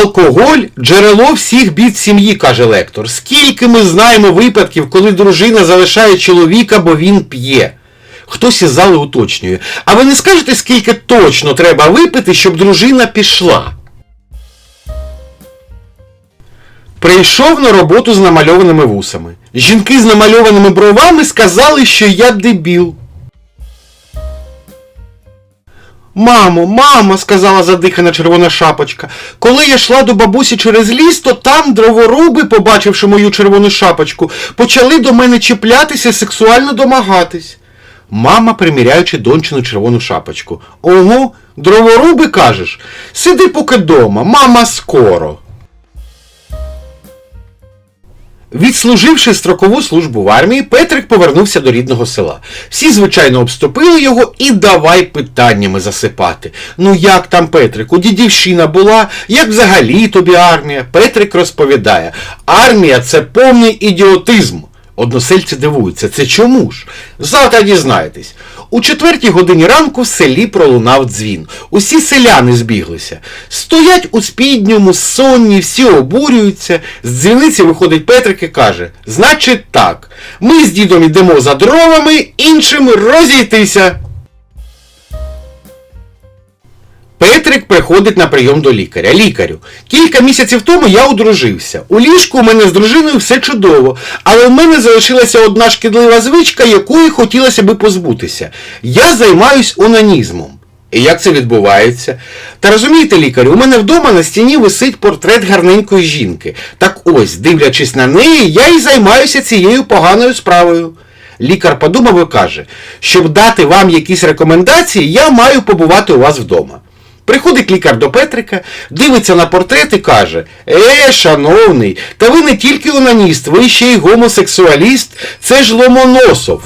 Алкоголь джерело всіх бід сім'ї, каже лектор. Скільки ми знаємо випадків, коли дружина залишає чоловіка, бо він п'є. Хтось із зали уточнює. А ви не скажете, скільки точно треба випити, щоб дружина пішла? Прийшов на роботу з намальованими вусами. Жінки з намальованими бровами сказали, що я дебіл. Мамо, мамо, сказала задихана червона шапочка. Коли я йшла до бабусі через ліс, то там дроворуби, побачивши мою червону шапочку, почали до мене чіплятися сексуально домагатись. Мама, приміряючи дончину червону шапочку. Ого, дроворуби кажеш? Сиди поки дома, мама скоро. Відслуживши строкову службу в армії, Петрик повернувся до рідного села. Всі, звичайно, обступили його і давай питаннями засипати. Ну як там, Петрику, дідівщина була, як взагалі тобі армія? Петрик розповідає, армія це повний ідіотизм. Односельці дивуються, це чому ж? Завтра дізнаєтесь. У четвертій годині ранку в селі пролунав дзвін. Усі селяни збіглися. Стоять у спідньому, сонні, всі обурюються. З дзвіниці виходить Петрик і каже: Значить так, ми з дідом йдемо за дровами, іншим розійтися. Петрик приходить на прийом до лікаря. Лікарю, кілька місяців тому я одружився. У ліжку у мене з дружиною все чудово, але в мене залишилася одна шкідлива звичка, якої хотілося би позбутися. Я займаюсь онанізмом. І як це відбувається? Та розумієте, лікарю, у мене вдома на стіні висить портрет гарненької жінки. Так ось, дивлячись на неї, я і займаюся цією поганою справою. Лікар подумав і каже, щоб дати вам якісь рекомендації, я маю побувати у вас вдома. Приходить лікар до Петрика, дивиться на портрет і каже: Е, шановний, та ви не тільки онаніст, ви ще й гомосексуаліст, це ж Ломоносов.